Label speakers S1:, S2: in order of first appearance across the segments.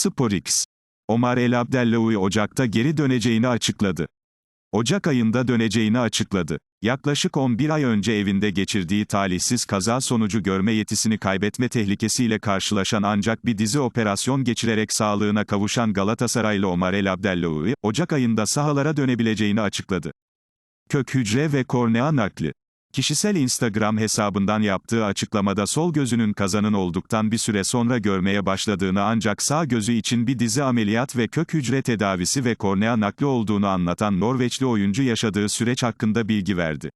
S1: SporX. Omar El Abdellaoui Ocak'ta geri döneceğini açıkladı. Ocak ayında döneceğini açıkladı. Yaklaşık 11 ay önce evinde geçirdiği talihsiz kaza sonucu görme yetisini kaybetme tehlikesiyle karşılaşan ancak bir dizi operasyon geçirerek sağlığına kavuşan Galatasaraylı Omar El Abdellaoui, Ocak ayında sahalara dönebileceğini açıkladı. Kök hücre ve kornea nakli. Kişisel Instagram hesabından yaptığı açıklamada sol gözünün kazanın olduktan bir süre sonra görmeye başladığını ancak sağ gözü için bir dizi ameliyat ve kök hücre tedavisi ve kornea nakli olduğunu anlatan Norveçli oyuncu yaşadığı süreç hakkında bilgi verdi.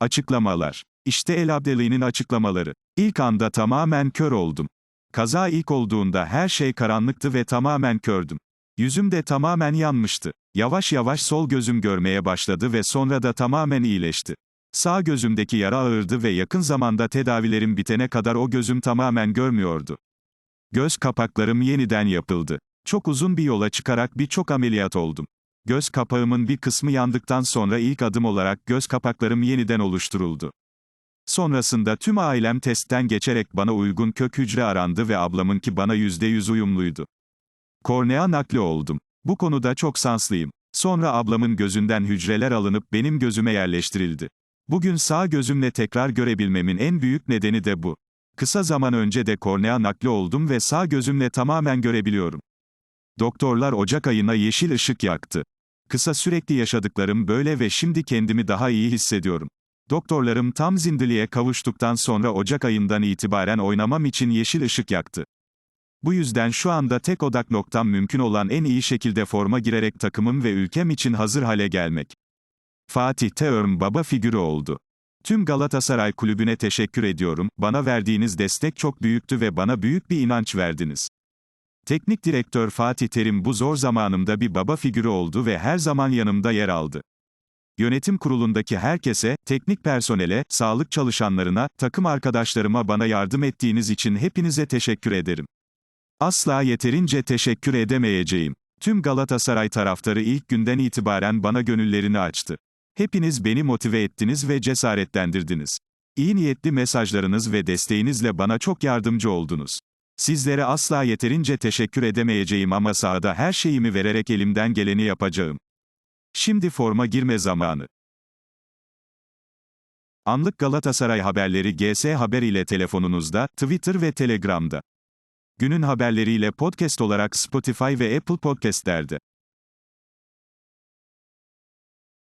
S1: Açıklamalar. İşte El Abdeli'nin açıklamaları. İlk anda tamamen kör oldum. Kaza ilk olduğunda her şey karanlıktı ve tamamen kördüm. Yüzüm de tamamen yanmıştı. Yavaş yavaş sol gözüm görmeye başladı ve sonra da tamamen iyileşti. Sağ gözümdeki yara ağırdı ve yakın zamanda tedavilerim bitene kadar o gözüm tamamen görmüyordu. Göz kapaklarım yeniden yapıldı. Çok uzun bir yola çıkarak birçok ameliyat oldum. Göz kapağımın bir kısmı yandıktan sonra ilk adım olarak göz kapaklarım yeniden oluşturuldu. Sonrasında tüm ailem testten geçerek bana uygun kök hücre arandı ve ablamınki bana %100 uyumluydu. Kornea nakli oldum. Bu konuda çok sanslıyım. Sonra ablamın gözünden hücreler alınıp benim gözüme yerleştirildi. Bugün sağ gözümle tekrar görebilmemin en büyük nedeni de bu. Kısa zaman önce de kornea nakli oldum ve sağ gözümle tamamen görebiliyorum. Doktorlar Ocak ayına yeşil ışık yaktı. Kısa sürekli yaşadıklarım böyle ve şimdi kendimi daha iyi hissediyorum. Doktorlarım tam zindiliğe kavuştuktan sonra Ocak ayından itibaren oynamam için yeşil ışık yaktı. Bu yüzden şu anda tek odak noktam mümkün olan en iyi şekilde forma girerek takımım ve ülkem için hazır hale gelmek. Fatih Teorm baba figürü oldu. Tüm Galatasaray kulübüne teşekkür ediyorum, bana verdiğiniz destek çok büyüktü ve bana büyük bir inanç verdiniz. Teknik direktör Fatih Terim bu zor zamanımda bir baba figürü oldu ve her zaman yanımda yer aldı. Yönetim kurulundaki herkese, teknik personele, sağlık çalışanlarına, takım arkadaşlarıma bana yardım ettiğiniz için hepinize teşekkür ederim. Asla yeterince teşekkür edemeyeceğim. Tüm Galatasaray taraftarı ilk günden itibaren bana gönüllerini açtı. Hepiniz beni motive ettiniz ve cesaretlendirdiniz. İyi niyetli mesajlarınız ve desteğinizle bana çok yardımcı oldunuz. Sizlere asla yeterince teşekkür edemeyeceğim ama sahada her şeyimi vererek elimden geleni yapacağım. Şimdi forma girme zamanı. Anlık Galatasaray haberleri GS Haber ile telefonunuzda, Twitter ve Telegram'da. Günün haberleriyle podcast olarak Spotify ve Apple Podcast'lerde.